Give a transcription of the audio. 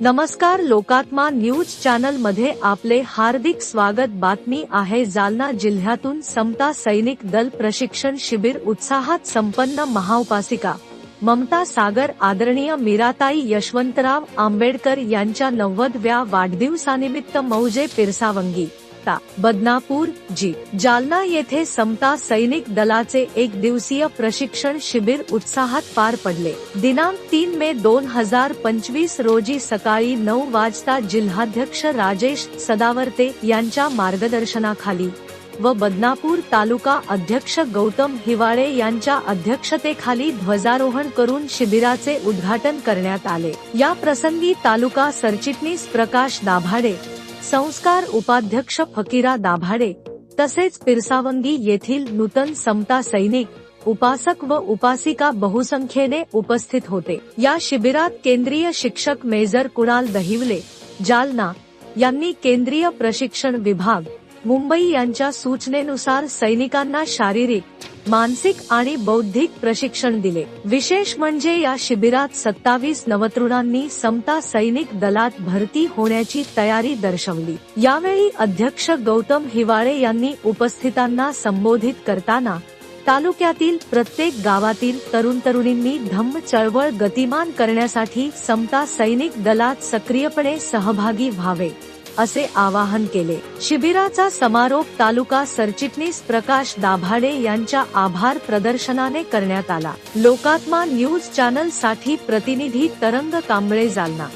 नमस्कार लोकात्मा न्यूज चॅनलमध्ये आपले हार्दिक स्वागत बातमी आहे जालना जिल्ह्यातून समता सैनिक दल प्रशिक्षण शिबिर उत्साहात संपन्न महाउपासिका. ममता सागर आदरणीय मीराताई यशवंतराव आंबेडकर यांच्या नव्वदव्या वाढदिवसानिमित्त मौजे पिरसावंगी. ता बदनापूर जी. जालना येथे समता सैनिक दलाचे एक दिवसीय प्रशिक्षण शिबिर उत्साहात पार पडले. दिनांक तीन मे दोन हजार पंचवीस रोजी सकाळी नऊ वाजता जिल्हाध्यक्ष राजेश सदावर्ते यांच्या मार्गदर्शनाखाली व बदनापूर तालुका अध्यक्ष गौतम हिवाळे यांच्या अध्यक्षतेखाली ध्वजारोहण करून शिबिराचे उद्घाटन करण्यात आले. या प्रसंगी तालुका सरचिटणीस प्रकाश दाभाडे संस्कार उपाध्यक्ष फकीरा दाभाडे तसेच पिरसावंगी येथील नूतन समता सैनिक उपासक व उपासिका बहुसंख्येने उपस्थित होते. या शिबिरात केंद्रीय शिक्षक मेजर कुणाल दहिवले जालना यांनी केंद्रीय प्रशिक्षण विभाग मुंबई यांच्या सूचनेनुसार सैनिकांना शारीरिक मानसिक आणि बौद्धिक प्रशिक्षण दिले. विशेष म्हणजे या शिबिरात सत्तावीस नवतरुणांनी समता सैनिक दलात भरती होण्याची तयारी दर्शवली. यावेळी अध्यक्ष गौतम हिवाळे यांनी उपस्थितांना संबोधित करताना तालुक्यातील प्रत्येक गावातील तरुण तरुणींनी धम्म चळवळ गतिमान करण्यासाठी समता सैनिक दलात सक्रियपणे सहभागी व्हावे. असे आवाहन केले. शिबिराचा समारोप तालुका सरचिटणीस प्रकाश दाभाडे यांच्या आभार प्रदर्शनाने करण्यात आला. लोकात्मा न्यूज चॅनलसाठी प्रतिनिधी तरंग कांबळे जालना.